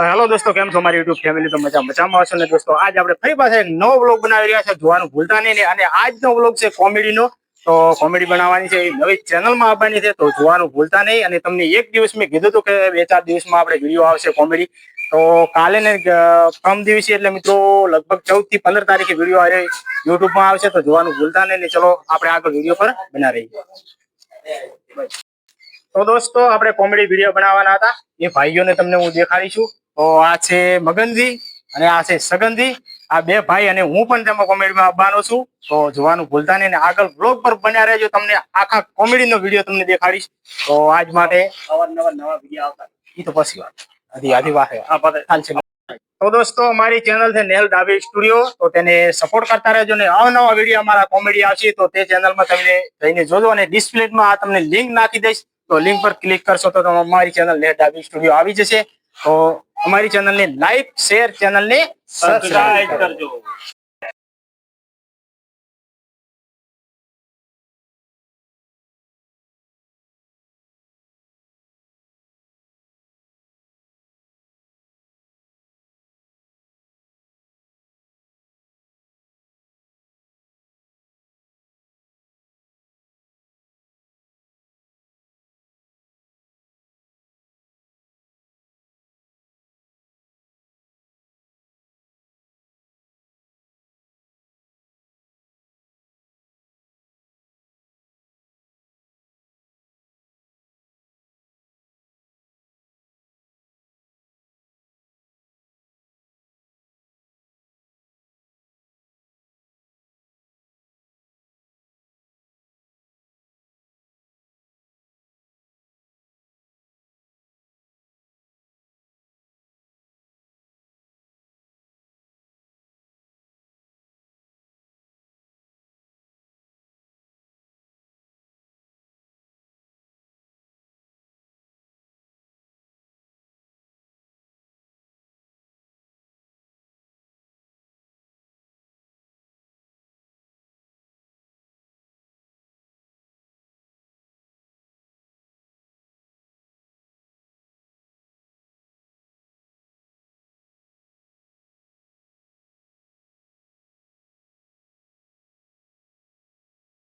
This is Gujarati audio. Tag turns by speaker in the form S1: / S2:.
S1: હેલો દોસ્તો, કેમ છો મારી યુટ્યુબ ફેમિલી તો મજા મજામાં હશો ને દોસ્તો? આજ આપણે ફરી પાછા એક નવો બ્લોગ બનાવી રહ્યા છે, જોવાનું ભૂલતા નહીં અને આજનો બ્લોગ છે કોમેડીનો તો કોમેડી બનાવવાની છે એ નવી ચેનલમાં આવવાની છે, તો જોવાનું ભૂલતા નહીં. અને તમને એક દિવસ મેં કીધું હતું કે બે ચાર દિવસમાં આપણે વીડિયો આવશે કોમેડી તો કાલે ને પ્રમ દિવસે એટલે મિત્રો લગભગ ચૌદથી પંદર તારીખે વીડિયો આવે યુટ્યુબમાં આવશે, તો જોવાનું ભૂલતા નહીં ચલો, આપણે આગળ વીડિયો પર બના તો દોસ્તો આપણે કોમેડી વીડિયો બનાવવાના હતા. એ ભાઈઓને તમને હું દેખાડીશું. તો આ છે મગનજી અને આ છે સગનજી. આ બે ભાઈ અને હું પણ તેમાં કોમેડીમાં આવવાનો છું. તો જોવાનું ભૂલતા નહીં અને આગળ બ્લોગ પર બન્યા રહેજો. તમને આખા કોમેડીનો વીડિયો તમને દેખાડીશ. તો આજ માટે અવારનવાર નવા વીડિયો આવતા. એ તો પછી વાત. આધી આધી વાત છે. તો દોસ્તો અમારી ચેનલ છે નેહલ ડાબી સ્ટુડિયો તો તેને સપોર્ટ કરતા રહેજો ને અવનવા વીડિયો અમારા કોમેડી આવશે તો તે ચેનલમાં તમને જઈને જોજો અને ડિસ્પ્લેમાં આ તમને લિંક નાખી દઈશ. તો લિંક પર ક્લિક કરશો તો તમે અમારી ચેનલ નેલ ડાબી સ્ટુડિયો આવી જશે. તો અમારી ચેનલને લાઈક શેર ચેનલને સબસ્ક્રાઇબ કરજો.